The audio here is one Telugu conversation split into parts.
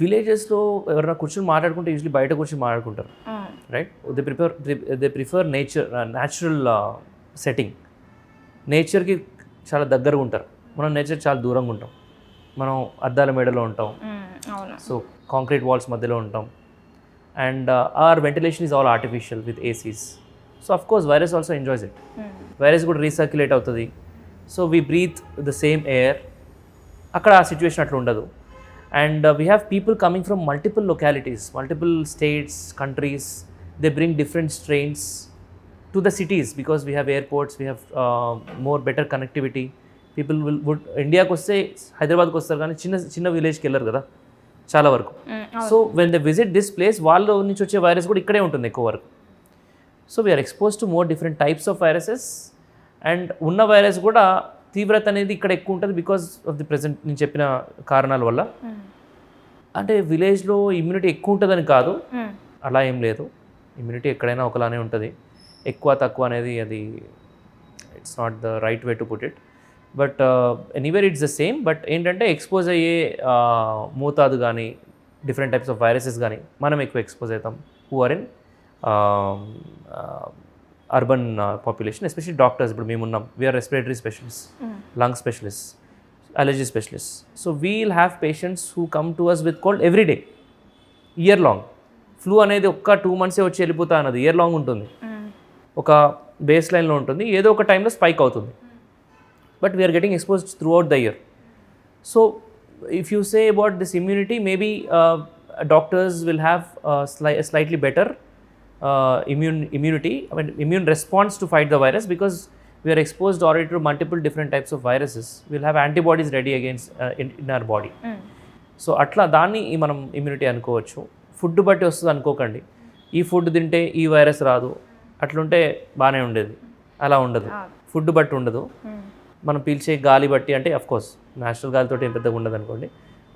విలేజెస్లో ఎవరైనా కూర్చొని మాట్లాడుకుంటే యూజువలీ బయట కూర్చొని మాట్లాడుకుంటారు. Right? They prefer they prefer nature natural setting నేచర్కి చాలా దగ్గరగా ఉంటారు. మనం నేచర్ చాలా దూరంగా ఉంటాం. మనం అద్దాల మేడలో ఉంటాం. సో కాంక్రీట్ వాల్స్ మధ్యలో ఉంటాం. And or ventilation is all artificial with ACs so of course virus also enjoys it virus కూడా రీసర్క్యులేట్ అవుతుంది. So we breathe the same air అక్కడ ఆ సిచ్యువేషన్ అట్లా ఉండదు. And we have people coming from multiple localities multiple states countries they bring different strains to the cities because we have airports we have more better connectivity people will would ఇండియాకి వస్తే హైదరాబాద్కి వస్తారు కానీ చిన్న చిన్న విలేజ్కి వెళ్ళరు కదా చాలా వరకు. So when they visit this place వాళ్ళ నుంచి వచ్చే వైరస్ కూడా ఇక్కడే ఉంటుంది ఎక్కువ వరకు. So we are expose to more different types of viruses and ఉన్న వైరస్ కూడా తీవ్రత అనేది ఇక్కడ ఎక్కువ ఉంటుంది బికాస్ ఆఫ్ ది ప్రెసెంట్ నేను చెప్పిన కారణాల వల్ల. అంటే విలేజ్లో ఇమ్యూనిటీ ఎక్కువ ఉంటుందని కాదు. అలా ఏం లేదు. ఇమ్యూనిటీ ఎక్కడైనా ఒకలానే ఉంటుంది. ఎక్కువ తక్కువ అనేది అది it's not the right way to put it but anywhere it's the same but ఏంటంటే ఎక్స్పోజ్ అయ్యే uh, మోతాదు కానీ డిఫరెంట్ టైప్స్ ఆఫ్ వైరసెస్ కానీ మనం ఎక్కువ ఎక్స్పోజ్ అవుతాం. Who are in urban population especially doctors ఇప్పుడు మేము ఉన్నాం. We are respiratory specialist lung specialist allergy specialist so we'll have patients who come to us with cold every day year long flu అనేది ఒక్క టూ మంత్సే వచ్చి వెళ్ళిపోతా అన్నది ఇయర్ లాంగ్ ఉంటుంది. ఒక బేస్ లైన్లో ఉంటుంది ఏదో ఒక టైంలో స్పైక్ అవుతుంది. But we are getting expose throughout the year so if you say about this immunity maybe doctors will have slightly better immune immunity I mean immune response to fight the virus because we are exposed already to multiple different types of viruses will have antibodies ready against in in our body so అట్లా దాన్ని మనం ఇమ్యూనిటీ అనుకోవచ్చు. ఫుడ్ బట్టి వస్తుంది అనుకోకండి. ఈ ఫుడ్ తింటే ఈ వైరస్ రాదు. అట్లుంటే బాగానే ఉండేది. అలా ఉండదు. ఫుడ్ బట్టి ఉండదు. మనం పీల్చే గాలి బట్టి అంటే కోర్స్ నేచురల్ గాలితో ఏం పెద్దగా ఉండదు అనుకోండి.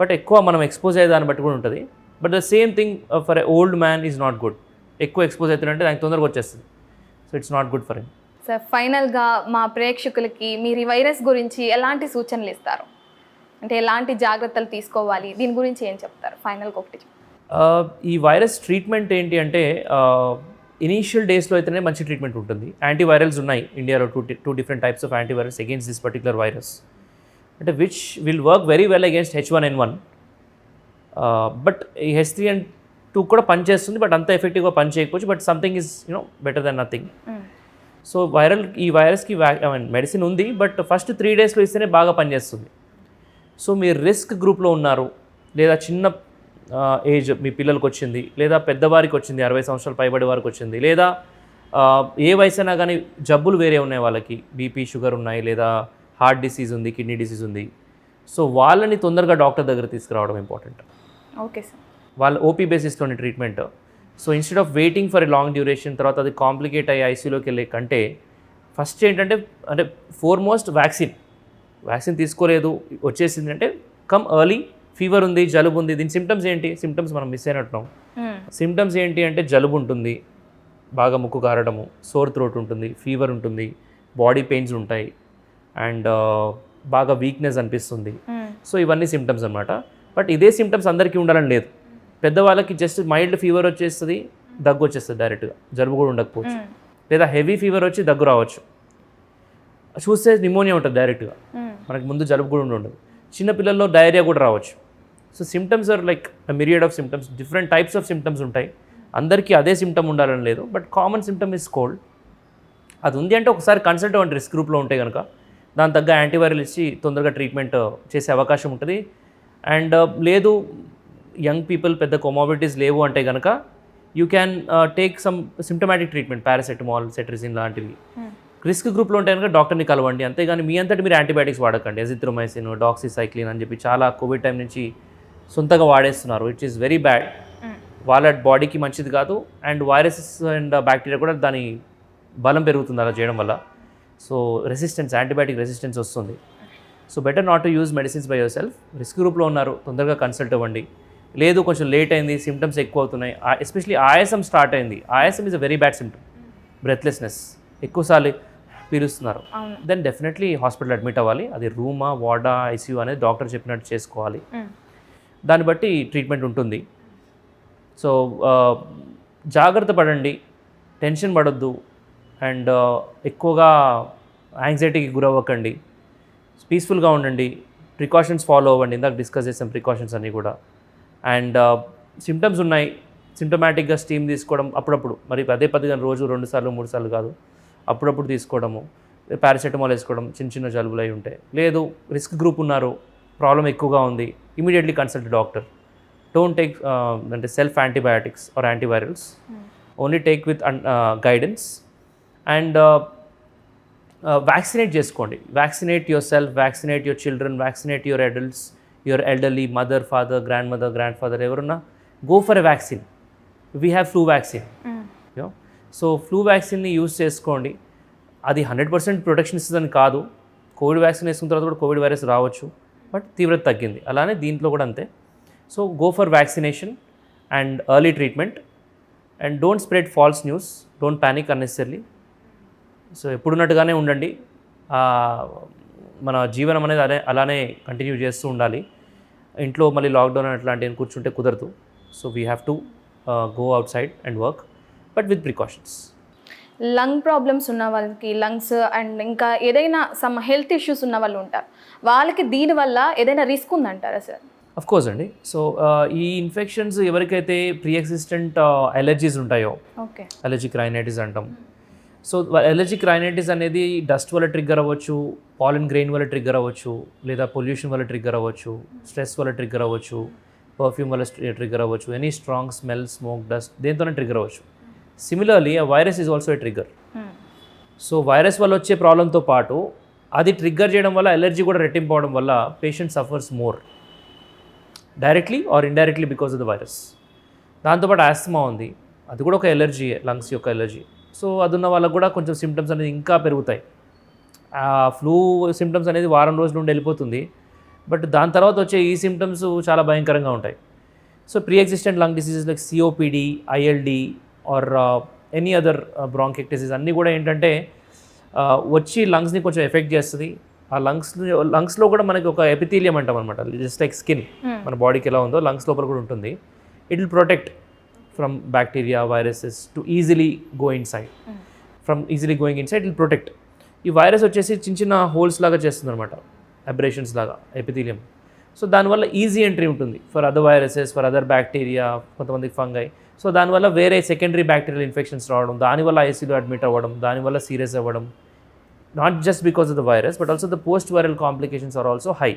బట్ ఎక్కువ మనం ఎక్స్పోజ్ అయ్యే దాన్ని బట్టి కూడా ఉంటుంది. But the same thing for a old man is not good ఎక్కువ ఎక్స్పోజ్ అవుతుందంటే దానికి తొందరగా వచ్చేస్తుంది. So it's not good for him sir ఫైనల్గా మా ప్రేక్షకులకి మీరు ఈ వైరస్ గురించి ఎలాంటి సూచనలు ఇస్తారు? అంటే ఎలాంటి జాగ్రత్తలు తీసుకోవాలి? దీని గురించి ఏం చెప్తారు? ఫైనల్గా ఒకటి ఈ వైరస్ ట్రీట్మెంట్ ఏంటి అంటే ఇనీషియల్ డేస్లో అయితేనే మంచి ట్రీట్మెంట్ ఉంటుంది. యాంటీవైరల్స్ ఉన్నాయి. ఇండియాలో two two different types of antivirals against this particular virus అంటే which will work very well against H one N one but ఈ హెచ్ త్రీ అండ్ టూ కూడా పనిచేస్తుంది బట్ అంత ఎఫెక్టివ్గా పని చేయకపోవచ్చు but something is you know better than nothing so viral ఈ వైరస్కి ఐ మీన్ మెడిసిన్ ఉంది బట్ ఫస్ట్ త్రీ డేస్లో ఇస్తేనే బాగా పనిచేస్తుంది సో మీరు రిస్క్ గ్రూప్లో ఉన్నారు లేదా చిన్న ఏజ్ మీ పిల్లలకు వచ్చింది లేదా పెద్దవారికి వచ్చింది అరవై సంవత్సరాలు పైబడి వారికి వచ్చింది లేదా ఏ వయసు అయినా కానీ జబ్బులు వేరే ఉన్నాయి వాళ్ళకి బీపీ షుగర్ ఉన్నాయి లేదా హార్ట్ డిసీజ్ ఉంది కిడ్నీ డిసీజ్ ఉంది. సో వాళ్ళని తొందరగా డాక్టర్ దగ్గర తీసుకురావడం ఇంపార్టెంట్ ఓకే సార్ వాళ్ళ OP బేసిస్లోని treatment so instead of waiting for a long duration తర్వాత అది కాంప్లికేట్ అయ్యి ఐసీలోకి వెళ్ళే కంటే ఫస్ట్ ఏంటంటే అంటే ఫోర్మోస్ట్ వ్యాక్సిన్ వ్యాక్సిన్ తీసుకోలేదు వచ్చేసింది అంటే కమ్ ఎర్లీ ఫీవర్ ఉంది జలుబు ఉంది దీని సిమ్టమ్స్ ఏంటి? సిమ్టమ్స్ మనం మిస్ అయినట్టున్నాం. సిమ్టమ్స్ ఏంటి అంటే జలుబు ఉంటుంది బాగా ముక్కు కారడము సోర్ థ్రోట్ ఉంటుంది ఫీవర్ ఉంటుంది బాడీ పెయిన్స్ ఉంటాయి అండ్ బాగా వీక్నెస్ అనిపిస్తుంది. సో ఇవన్నీ సిమ్టమ్స్ అనమాట బట్ ఇదే సిమ్టమ్స్ అందరికీ ఉండాలని లేదు. పెద్దవాళ్ళకి జస్ట్ మైల్డ్ ఫీవర్ వచ్చేస్తుంది దగ్గు వచ్చేస్తుంది డైరెక్ట్గా జలుబు కూడా ఉండకపోవచ్చు. లేదా హెవీ ఫీవర్ వచ్చి దగ్గు రావచ్చు. చూస్తే నిమోనియా ఉంటుంది డైరెక్ట్గా మనకి ముందు జలుబు కూడా ఉండదు. చిన్న పిల్లల్లో డయేరియా కూడా రావచ్చు. So symptoms are like myriad of symptoms different types of symptoms ఉంటాయి. అందరికీ అదే సిమ్టమ్ ఉండాలని లేదు. But common symptom is cold అది ఉంది అంటే ఒకసారి కన్సల్ట్ అవ్వండి రిస్క్ గ్రూప్లో ఉంటే కనుక దాని తగ్గ యాంటీవైరల్ ఇచ్చి తొందరగా ట్రీట్మెంట్ చేసే అవకాశం ఉంటుంది. అండ్ లేదు యంగ్ పీపుల్ పెద్ద కొమాబిలిటీస్ లేవు అంటే కనుక you can take some symptomatic treatment paracetamol cetirizine లాంటివి. రిస్క్ గ్రూప్లో ఉంటే కనుక డాక్టర్ని కలవండి. అంతేగాని మీ అంతటి మీరు యాంటీబయాటిక్స్ వాడకండి. ఎజిత్రోమైసిన్ డాక్సిసైక్లిన్ అని చెప్పి చాలా కోవిడ్ టైం నుంచి సొంతగా వాడేస్తున్నారు. ఇట్ ఈస్ వెరీ బ్యాడ్ వాళ్ళ బాడీకి మంచిది కాదు. అండ్ వైరసెస్ అండ్ బ్యాక్టీరియా కూడా దాని బలం పెరుగుతుంది అలా చేయడం వల్ల. సో రెసిస్టెన్స్ యాంటీబయాటిక్ రెసిస్టెన్స్ వస్తుంది. So better not to use medicines by yourself risk గ్రూప్లో ఉన్నారు. తొందరగా కన్సల్ట్ అవ్వండి. లేదు కొంచెం లేట్ అయింది సిమ్టమ్స్ ఎక్కువ అవుతున్నాయి ఎస్పెషలీ ఆయాసం స్టార్ట్ అయింది. ఆయాసం is a very bad symptom breathlessness ఎక్కువసార్లు పీలుస్తున్నారు. దెన్ డెఫినెట్లీ హాస్పిటల్ అడ్మిట్ అవ్వాలి. అది రూమా వార్డా ఐసీయూ అనేది డాక్టర్ చెప్పినట్టు చేసుకోవాలి. దాన్ని బట్టి ట్రీట్మెంట్ ఉంటుంది. సో జాగ్రత్త పడండి. టెన్షన్ పడొద్దు. అండ్ ఎక్కువగా యాంగ్జైటీకి గురవ్వకండి. పీస్ఫుల్గా ఉండండి. ప్రికాషన్స్ ఫాలో అవ్వండి. ఇందాక డిస్కస్ చేసాం ప్రికాషన్స్ అన్నీ కూడా. అండ్ సిమ్టమ్స్ ఉన్నాయి. సిమ్టమాటిక్గా స్టీమ్ తీసుకోవడం అప్పుడప్పుడు. మరి పదే పదిగా రోజు రెండు సార్లు మూడు సార్లు కాదు. అప్పుడప్పుడు తీసుకోవడము. పారాసెటమాల్ వేసుకోవడం చిన్న చిన్న జలుబులు అయి ఉంటాయి లేదు రిస్క్ గ్రూప్ ఉన్నారు. ప్రాబ్లం ఎక్కువగా ఉంది. Immediately consult doctor don't take అంటే self antibiotics or antivirals only take with guidance and vaccinate చేసుకోండి. Vaccinate yourself vaccinate your children vaccinate your adults your elderly mother father grandmother grandfather ఎవరున్నా go for a vaccine we have flu vaccine so flu వ్యాక్సిన్ని use చేసుకోండి. అది హండ్రెడ్ పర్సెంట్ ప్రొటెక్షన్ ఇస్తుందని కాదు. కోవిడ్ వ్యాక్సిన్ వేసుకున్న తర్వాత కూడా కోవిడ్ వైరస్ రావచ్చు. బట్ తీవ్రత తగ్గింది. అలానే దీంట్లో కూడా అంతే. So go for vaccination and early treatment and don't spread false news don't panic unnecessary so ఎప్పుడున్నట్టుగానే ఉండండి. మన జీవనం అనేది అదే అలానే కంటిన్యూ చేస్తూ ఉండాలి. ఇంట్లో మళ్ళీ లాక్డౌన్ అట్లాంటివి కూర్చుంటే కుదరదు. So we have to go outside and work but with precautions lung problems ఉన్న వాళ్ళకి లంగ్స్ అండ్ ఇంకా ఏదైనా సమ్ హెల్త్ ఇష్యూస్ ఉన్న వాళ్ళు ఉంటారు. వాళ్ళకి దీనివల్ల ఏదైనా రిస్క్ ఉందంటారా సార్ అఫ్ కోర్స్ అండి. సో ఈ ఇన్ఫెక్షన్స్ ఎవరికైతే ప్రీ ఎగ్జిస్టెంట్ అలర్జీస్ ఉంటాయో ఓకే అలర్జిక్ రైనైటిస్ అంటాం సో అలర్జిక్ రైనైటిస్ అనేది డస్ట్ వల్ల ట్రిగ్గర్ అవ్వచ్చు పాలిన్ గ్రెయిన్ వల్ల ట్రిగ్గర్ అవ్వచ్చు లేదా పొల్యూషన్ వల్ల ట్రిగ్గర్ అవ్వచ్చు స్ట్రెస్ వల్ల ట్రిగ్గర్ అవ్వచ్చు పర్ఫ్యూమ్ వల్ల ట్రిగ్గర్ అవ్వచ్చు any strong smell smoke dust దేంతోనే trigger అవ్వచ్చు. సిమిలర్లీ ఆ virus is also a trigger so virus వల్ల వచ్చే ప్రాబ్లంతో పాటు అది ట్రిగ్గర్ చేయడం వల్ల ఎలర్జీ కూడా రెట్టింపు అవడం వల్ల patient suffers more directly or indirectly because of the virus దాంతోపాటు ఆస్తమా ఉంది. అది కూడా ఒక ఎలర్జీ లంగ్స్ యొక్క ఎలర్జీ సో అది ఉన్న వాళ్ళకు కూడా కొంచెం సిమ్టమ్స్ అనేది ఇంకా పెరుగుతాయి. ఆ ఫ్లూ సిమ్టమ్స్ అనేది వారం రోజుల నుండి వెళ్ళిపోతుంది. బట్ దాని తర్వాత వచ్చే ఈ సిమ్టమ్స్ చాలా భయంకరంగా ఉంటాయి. So pre existent lung diseases like COPD ILD or any other bronchiectasis అన్నీ కూడా ఏంటంటే వచ్చి లంగ్స్ని కొంచెం ఎఫెక్ట్ చేస్తుంది. ఆ లంగ్స్ లంగ్స్లో కూడా మనకి ఒక ఎపిథీలియం అంటాం అనమాట జస్ట్ లైక్ స్కిన్ మన బాడీకి ఎలా ఉందో లంగ్స్ లోపల కూడా ఉంటుంది. It will protect from bacteria viruses to easily go side from easily going side ill protect ఈ వైరస్ వచ్చేసి చిన్న చిన్న హోల్స్ లాగా చేస్తుంది అనమాట అబ్రేషన్స్ లాగా ఎపిథీలియం సో దానివల్ల ఈజీ ఎంట్రీ ఉంటుంది for other viruses for other bacteria కొంతమందికి ఫంగై సో దానివల్ల వేరే సెకండరీ బ్యాక్టీరియల్ ఇన్ఫెక్షన్స్ రావడం దానివల్ల ఐసీలో అడ్మిట్ అవ్వడం దానివల్ల సీరియస్ అవ్వడం. Not just because of the virus but also the post viral complications are also high